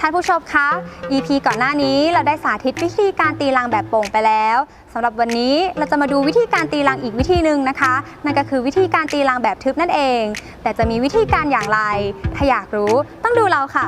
ท่านผู้ชมคะ EP ก่อนหน้านี้เราได้สาธิตวิธีการตีลังแบบโป่งไปแล้วสำหรับวันนี้เราจะมาดูวิธีการตีลังอีกวิธีหนึ่งนะคะ นั่นก็คือวิธีการตีลังแบบทึบนั่นเอง แต่จะมีวิธีการอย่างไร ถ้าอยากรู้ต้องดูเราค่ะ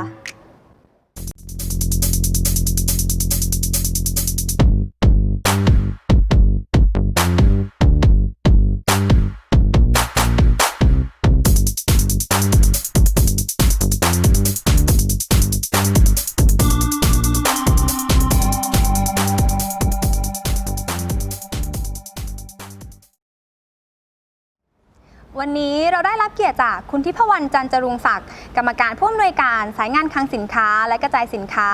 คุณทิพวรรณจันจรุงศักดิ์กรรมการผู้อำนวยการสายงานคลังสินค้า และกระจายสินค้า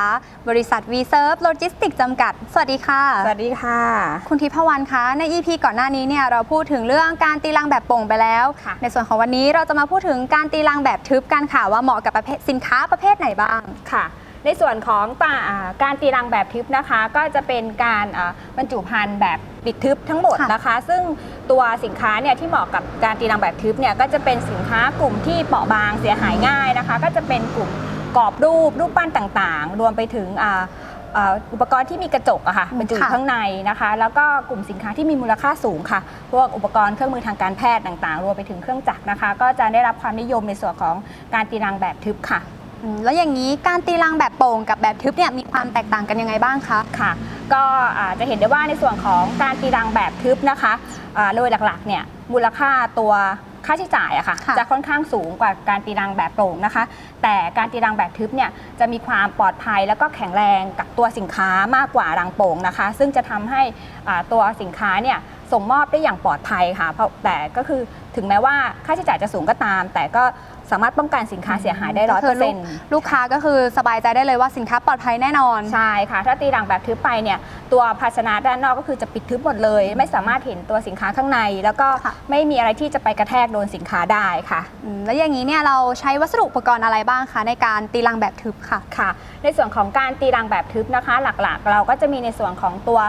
บริษัท v s e r v e Logistics จำกัด สวัสดีค่ะ สวัสดีค่ะ คุณทิพวรรณคะใน EP ก่อนหน้านี้เนี่ยเราพูดถึงเรื่องการตีรังแบบโป่งไปแล้วค่ะในส่วนของวันนี้เราจะมาพูดถึงการตีรังแบบทึบกันค่ะว่าเหมาะกับประเภทสินค้าประเภทไหนบ้างค่ะ ในส่วนของตาอ่าการตีรังแบบทึบนะคะ ก็จะเป็นการอ่าบรรจุภัณฑ์แบบปิดทึบทั้งหมดค่ะนะคะ ซึ่งตัวสินค้าเนี่ยที่เหมาะกับการตีรังแบบทึบเนี่ยก็จะเป็นสินค้ากลุ่มที่เปราะบางเสียหายง่ายนะคะ ก็จะเป็นกลุ่มกรอบรูปรูปปั้นต่างๆ รวมไปถึงอ่าอ่าอุปกรณ์ที่มีกระจกอะค่ะอืมบรรจุอยู่ค่ะข้างในนะคะ แล้วก็กลุ่มสินค้าที่มีมูลค่าสูงค่ะ พวกอุปกรณ์เครื่องมือทางการแพทย์ต่างๆ รวมไปถึงเครื่องจักรนะคะ ก็จะได้รับความนิยมในส่วนของการตีรังแบบทึบค่ะอืม แล้วอย่างนี้การตีรังแบบโป่งกับแบบทึบเนี่ยมีความแตกต่างกันยังไงบ้างคะ ค่ะ ก็อ่าจะเห็นได้ว่าในส่วนของการตีรังแบบทึบนะคะอ่าโดยหลักๆเนี่ยมูลค่าตัวค่าใช้จ่ายอะค่ะค่ะ จะค่อนข้างสูงกว่าการตีรังแบบโปร่งนะคะ แต่การตีรังแบบทึบเนี่ยจะมีความปลอดภัยแล้วก็แข็งแรงกับตัวสินค้ามากกว่ารังโป่งนะคะ ซึ่งจะทำให้อ่าตัวสินค้าเนี่ย ส่งมอบได้อย่างปลอดภัยค่ะเพราะแต่ก็คือถึงแม้ว่าค่าใช้จ่ายจะสูงก็ตาม แต่ก็สามารถป้องกันสินค้าเสียหายได้ร้อยก็เปคืออร์ลูเซ็กนต์ลูกค้าก็คือสบายใจได้เลยว่าสินค้าปลอดภัยแน่นอน ใช่ค่ะ ถ้าตีรังแบบทึบไปเนี่ย ตัวภาชนะด้านนอกก็คือจะปิดทึบหมดเลย ไม่สามารถเห็นตัวสินค้าข้างใน แล้วก็ค่ะไม่มีอะไรที่จะไปกระแทกโดนสินค้าได้ค่ะอืมแล้วอย่างนี้เนี่ยเราใช้วัสดุอุปกรณ์อะไรบ้างคะในการตีรังแบบทึบค่ะค่ะ ในส่วนของการตีรังแบบทึบนะคะ หลักๆ เราก็จะมีในส่วนของตัว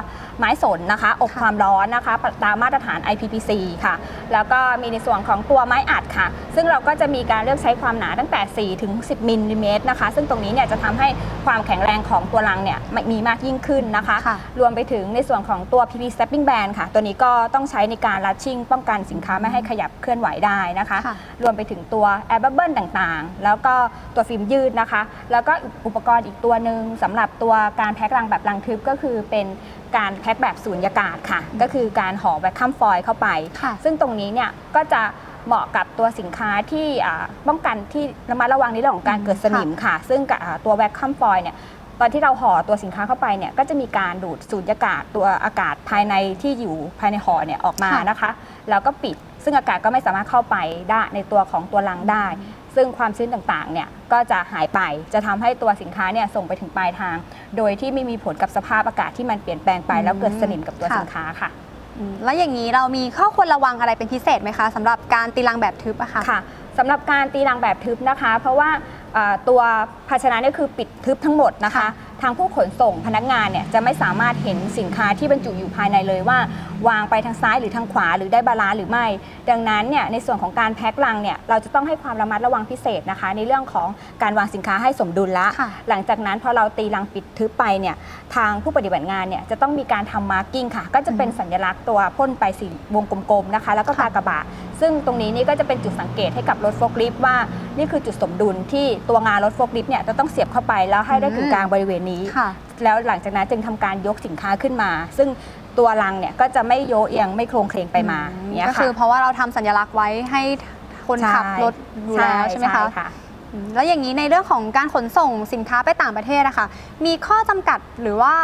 ไม้สนนะคะ อบค่ะความร้อนนะคะตามมาตรฐาน IPPC ค่ะ แล้วก็มีในส่วนของตัวไม้อัดค่ะ ซึ่งเราก็จะมีการเลือกใช้ความหนาตั้งแต่ 4 ถึง 10มิลลิเมตรนะคะ ซึ่งตรงนี้เนี่ยจะทำให้ความแข็งแรงของตัวรังเนี่ยมีมากยิ่งขึ้นนะคะค่ะรวมไปถึงในส่วนของตัว PP Stepping Band ค่ะ ตัวนี้ก็ต้องใช้ในการรัดชิ่ง ป้องกันสินค้าไม่ให้ขยับเคลื่อนไหวได้นะคะค่ะรวมไปถึงตัว Air Bubble ต่างๆ แล้วก็ตัวฟิล์มยืดนะคะ แล้วก็อุปกรณ์อีกตัวหนึ่งสำหรับตัวการแพ็ครังแบบรังทึบก็คือเป็น การแพ็คแบบสูญญากาศค่ะ ก็คือการห่อแวคคัมฟอยล์เข้าไปค่ะซึ่งตรงนี้เนี่ยก็จะเหมาะกับตัวสินค้าที่อ่าป้องกันที่ระมัดระวังในเรื่องของการเกิดสนิมค่ะ ซึ่งกับอ่าตัวแวคคัมฟอยล์เนี่ยตอนที่เราห่อตัวสินค้าเข้าไปเนี่ยก็จะมีการดูดสูญญากาศตัวอากาศภายในที่อยู่ภายในห่อเนี่ยออกมาค่ะนะคะ แล้วก็ปิด ซึ่งอากาศก็ไม่สามารถเข้าไปได้ในตัวของตัวรังได้ ซึ่งความชื้นต่างๆเนี่ยก็จะหายไป จะทำให้ตัวสินค้าเนี่ยส่งไปถึงปลายทาง โดยที่ไม่มีผลกับสภาพอากาศที่มันเปลี่ยนแปลงไป แล้วเกิดสนิมกับตัวค่ะสินค้าค่ะอืมแล้วอย่างนี้เรามีข้อควรระวังอะไรเป็นพิเศษไหมคะสำหรับการตีรังแบบทึบอะค่ะค่ะสำหรับการตีรังแบบทึบนะคะ เพราะว่าเอ่อตัวภาชนะเนี่ยคือปิดทึบทั้งหมดนะคะค่ะ ทางผู้ขนส่งพนักงานเนี่ยจะไม่สามารถเห็นสินค้าที่บรรจุอยู่ภายในเลยว่า วางไปทางซ้ายหรือทางขวาหรือได้บาลานซ์หรือไม่ ดังนั้นเนี่ยในส่วนของการแพ็คลังเนี่ยเราจะต้องให้ความระมัดระวังพิเศษนะคะ ในเรื่องของการวางสินค้าให้สมดุลละ ค่ะ หลังจากนั้นพอเราตีรังปิดทึบไปเนี่ยทางผู้ปฏิบัติงานเนี่ยจะต้องมีการทำมาร์กิ้งค่ะ ก็จะเป็นสัญลักษณ์ตัวพ่นไปสีวงกลมๆนะคะ แล้วก็ค่ะกากบาทซึ่งตรงนี้นี่ก็จะเป็นจุดสังเกตให้กับรถโฟล์คลิฟต์ว่านี่คือจุดสมดุลที่ตัวงานรถโฟล์คลิฟต์เนี่ยจะต้องเสียบเข้าไปแล้วให้ได้ถึงกลางบริเวณนี้ค่ะแล้วหลังจากนั้นจึงทำการยกสินค้าขึ้นมา ซึ่งตัวรังเนี่ยก็จะไม่โยเอียงไม่โครงเคลงไปมาอืมเนี่ยก็ค่ะคือเพราะว่าเราทำสัญลักษณ์ไว้ให้คนขับรถดูแล้วใช่ไหมคะค่ะอืมแล้วอย่างนี้ในเรื่องของการขนส่งสินค้าไปต่างประเทศนะคะมีข้อจำกัดหรือว่า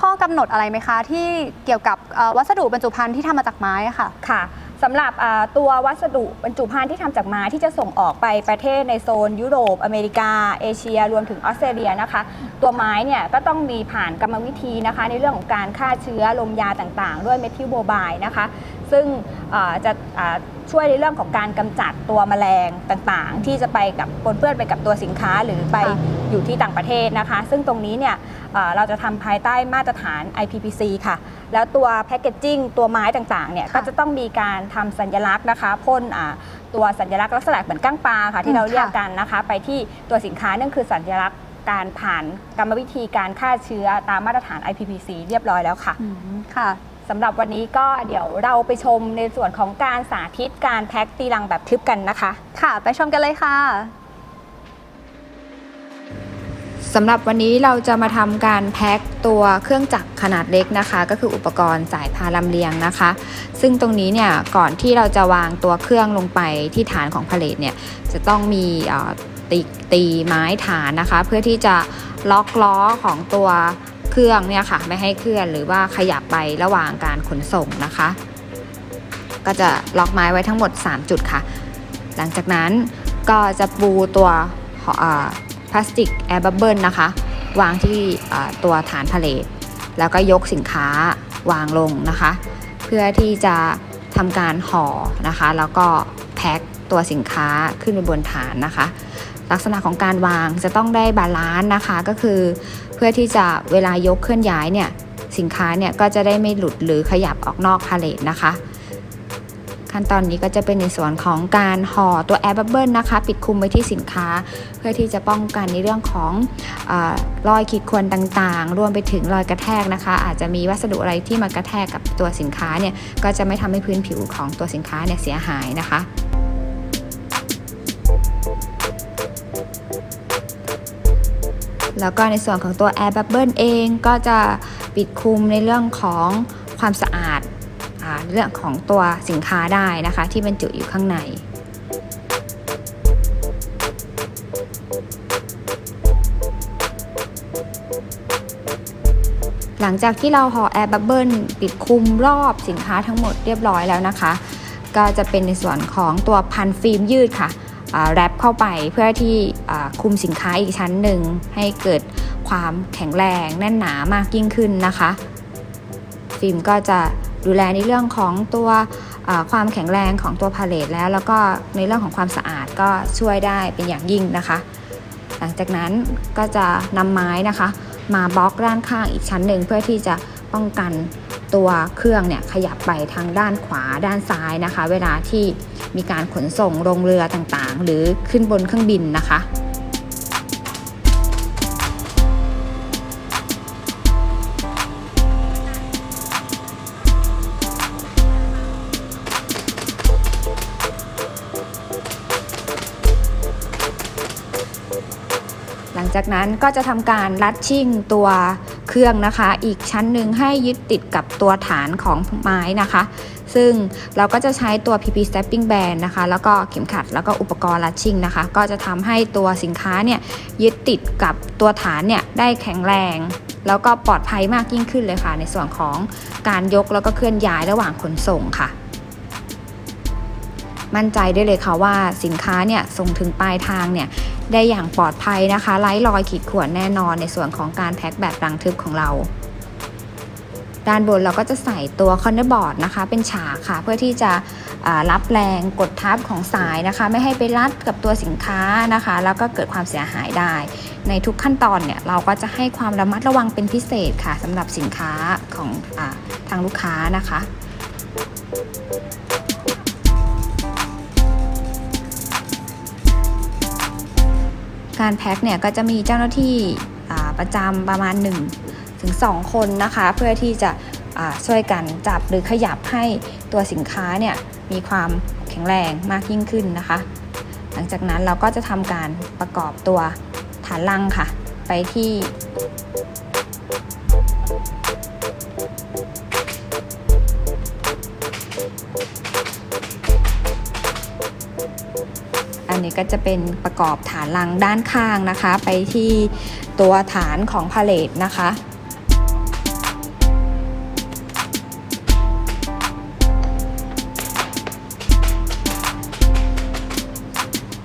ข้อกำหนดอะไรไหมคะ ที่เกี่ยวกับเอ่อวัสดุบรรจุภัณฑ์ที่ทำมาจากไม้อะค่ะค่ะ สำหรับอ่าตัววัสดุบรรจุภัณฑ์ที่ทำจากไม้ที่จะส่งออกไปประเทศในโซน ยุโรป อเมริกา เอเชีย รวมถึงออสเตรเลียนะคะ ตัวไม้เนี่ยก็ต้องมีผ่านกรรมวิธีนะคะ ในเรื่องของการฆ่าเชื้อลมยาต่างๆ ด้วยเมทิลโบบายนะคะ ซึ่งอ่อจะอ่าช่วยในเรื่องของการกำจัดตัวแมลงต่างๆ ที่จะไปกับปนเปื้อนไปกับตัวสินค้าหรือไป ค่ะ อยู่ที่ต่างประเทศนะคะ ซึ่งตรงนี้เนี่ยเอ่อเราจะทำภายใต้มาตรฐาน IPPC ค่ะ แล้วตัวแพคเกจจิ้งตัวไม้ต่างๆเนี่ยค่ะก็จะต้องมีการทำสัญลักษณ์นะคะพ่นอ่าตัวสัญลักษณ์ลักษณะเหมือนก้างปลาค่ะที่เราเรียกกันนะคะ ไปที่ตัวสินค้านั่นคือสัญลักษณ์การผ่านกรรมวิธีการฆ่าเชื้อตามมาตรฐาน IPPC เรียบร้อยแล้วค่ะ อืมค่ะ สำหรับวันนี้ก็เดี๋ยวเราไปชมในส่วนของการสาธิตการแพ็คตีลังแบบทึบกันนะคะ ค่ะ ไปชมกันเลยค่ะ สำหรับวันนี้เราจะมาทำการแพ็คตัวเครื่องจักรขนาดเล็กนะคะ ก็คืออุปกรณ์สายพาลำเลียงนะคะ ซึ่งตรงนี้เนี่ยก่อนที่เราจะวางตัวเครื่องลงไปที่ฐานของพาเลทเนี่ยจะต้องมีตีตีไม้ฐานนะคะ เพื่อที่จะล็อกล้อของตัวเครื่องเนี่ยค่ะไม่ให้เคลื่อนหรือว่าขยับไประหว่างการขนส่งนะคะ ก็จะล็อกไม้ไว้ทั้งหมด 3 จุดค่ะ หลังจากนั้นก็จะปูตัว พลาสติกแอร์บับเบิลนะคะ วางที่ตัวฐานพาเลทแล้วก็ยกสินค้าวางลงนะคะ เพื่อที่จะทำการห่อนะคะ แล้วก็แพ็คตัวสินค้าขึ้นไปบนฐานนะคะ ลักษณะของการวางจะต้องได้บาลานซ์นะคะก็คือเพื่อที่จะเวลายกเคลื่อนย้ายเนี่ยสินค้าเนี่ยก็จะได้ไม่หลุดหรือขยับออกนอกพาเลทนะคะ ขั้นตอนนี้ก็จะเป็นในส่วนของการห่อตัวแอร์บับเบิลนะคะ ปิดคลุมไว้ที่สินค้า เพื่อที่จะป้องกันในเรื่องของอรอยขีดข่วนต่างๆ รวมไปถึงรอยกระแทกนะคะ อาจจะมีวัสดุอะไรที่มากระแทกกับตัวสินค้าเนี่ยก็จะไม่ทำให้พื้นผิวของตัวสินค้าเนี่ยเสียหายนะคะแล้วก็ในส่วนของตัว Air Bubble เองก็จะปิดคลุมในเรื่องของความสะอาด เรื่องของตัวสินค้าได้นะคะ ที่บรรจุอยู่ข้างใน หลังจากที่เราห่อแอร์บับเบิลปิดคุมรอบสินค้าทั้งหมดเรียบร้อยแล้วนะคะ ก็จะเป็นในส่วนของตัวพันฟิล์มยืดค่ะแรปเข้าไปเพื่อที่คุมสินค้าอีกชั้นหนึ่งให้เกิดความแข็งแรงแน่นหนามากยิ่งขึ้นนะคะ ฟิล์มก็จะ ดูแลในเรื่องของตัวความแข็งแรงของตัวพาเลทแล้ว แล้วก็ในเรื่องของความสะอาดก็ช่วยได้เป็นอย่างยิ่งนะคะ หลังจากนั้นก็จะนำไม้นะคะ มาบล็อกด้านข้างอีกชั้นหนึ่งเพื่อที่จะป้องกันตัวเครื่องเนี่ยขยับไปทางด้านขวาด้านซ้ายนะคะ เวลาที่มีการขนส่งลงเรือต่างๆ หรือขึ้นบนเครื่องบินนะคะ จากนั้นก็จะทำการรัดชิ่งตัวเครื่องนะคะ อีกชั้นหนึ่งให้ยึดติดกับตัวฐานของไม้นะคะ ซึ่งเราก็จะใช้ตัว PP Stepping Band นะคะ แล้วก็เข็มขัดแล้วก็อุปกรณ์รัดชิ่งนะคะ ก็จะทำให้ตัวสินค้าเนี่ยยึดติดกับตัวฐานเนี่ยได้แข็งแรง แล้วก็ปลอดภัยมากยิ่งขึ้นเลยค่ะ ในส่วนของการยกแล้วก็เคลื่อนย้ายระหว่างขนส่งค่ะ มั่นใจได้เลยค่ะว่าสินค้าเนี่ยส่งถึงปลายทางเนี่ยได้อย่างปลอดภัยนะคะไร้รอยขีดข่วนแน่นอนในส่วนของการแพ็คแบบรังทึบของเราด้านบนเราก็จะใส่ตัวคอนเนอร์บอร์ดนะคะเป็นฉากค่ะ เพื่อที่จะรับแรงกดทับของสายนะคะ ไม่ให้ไปรัดกับตัวสินค้านะคะ แล้วก็เกิดความเสียหายได้ ในทุกขั้นตอนเนี่ยเราก็จะให้ความระมัดระวังเป็นพิเศษค่ะสำหรับสินค้าของอทางลูกค้านะคะ การแพ็คเนี่ยก็จะมีเจ้าหน้าที่ประจำประมาณ 1 ถึง 2 คนนะคะ เพื่อที่จะช่วยกันจับหรือขยับให้ตัวสินค้าเนี่ยมีความแข็งแรงมากยิ่งขึ้นนะคะ หลังจากนั้นเราก็จะทำการประกอบตัวฐานลังค่ะ ไปที่ อันนี้ก็จะเป็นประกอบฐานลังด้านข้างนะคะ ไปที่ตัวฐานของพาเลทนะคะ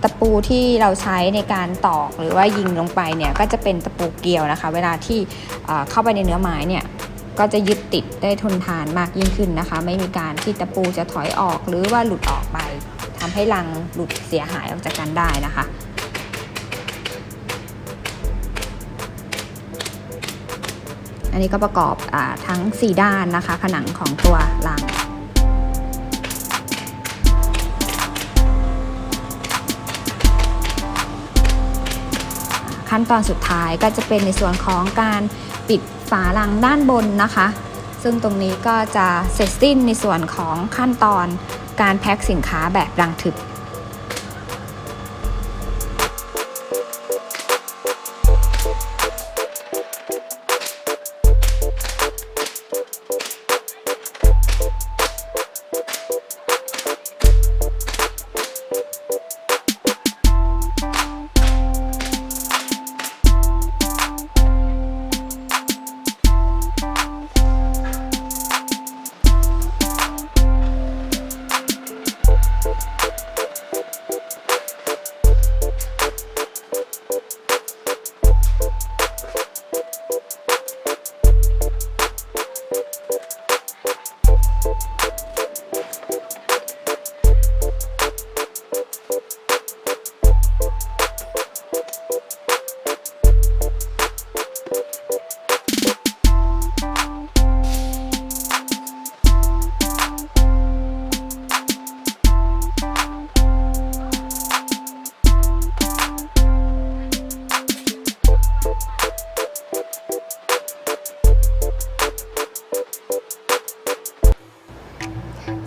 ตะปูที่เราใช้ในการตอกหรือว่ายิงลงไปเนี่ยก็จะเป็นตะปูเกลียวนะคะ เวลาที่เข้าไปในเนื้อไม้เนี่ยก็จะยึดติดได้ทนทานมากยิ่งขึ้นนะคะ ไม่มีการที่ตะปูจะถอยออกหรือว่าหลุดออกไป ทำให้รังหลุดเสียหายออกจากกันได้นะคะ อันนี้ก็ประกอบอทั้ง 4 ด้านนะคะ ผนังของตัวรังขั้นตอนสุดท้ายก็จะเป็นในส่วนของการปิดฝาลังด้านบนนะคะ ซึ่งตรงนี้ก็จะเสร็จสิ้นในส่วนของขั้นตอน การแพ็คสินค้าแบบรังทึบ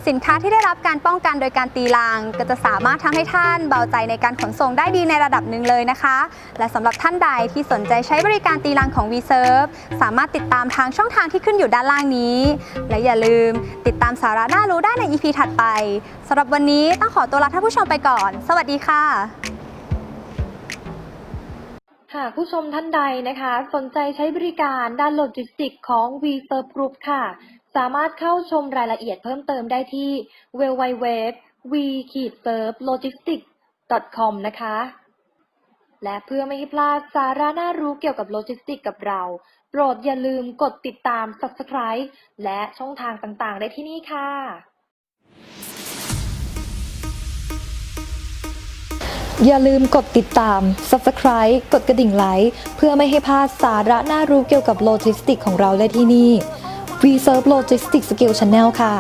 สินค้าที่ได้รับการป้องกันโดยการตีราง ก็จะสามารถทำให้ท่านเบาใจในการขนส่งได้ดีในระดับหนึ่งเลยนะคะ และสำหรับท่านใดที่สนใจใช้บริการตีรางของ VServe สามารถติดตามทางช่องทางที่ขึ้นอยู่ด้านล่างนี้ และอย่าลืมติดตามสาระน่ารู้ได้ใน EP ถัดไปสำหรับวันนี้ต้องขอตัวลาท่านผู้ชมไปก่อน สวัสดีค่ะหากผู้ชมท่านใดนะคะ สนใจใช้บริการด้านโลจิสติกของ v s e r v Group ค่ะ สามารถเข้าชมรายละเอียดเพิ่มเติมได้ที่ www v s e r v e l o g i s t i c s com นะคะ และเพื่อไม่ให้พลาดสาระน่ารู้เกี่ยวกับโลจิสติกกับเรา โปรดอย่าลืมกดติดตาม Subscribe และช่องทางต่างๆ ได้ที่นี่ค่ะอย่าลืมกดติดตาม Subscribe กดกระดิ่งไลค์ เพื่อไม่ให้พลาดสาระน่ารู้เกี่ยวกับโลจิสติกของเราได้ที่นี่ V Serve Logistics Skill Channel ค่ะ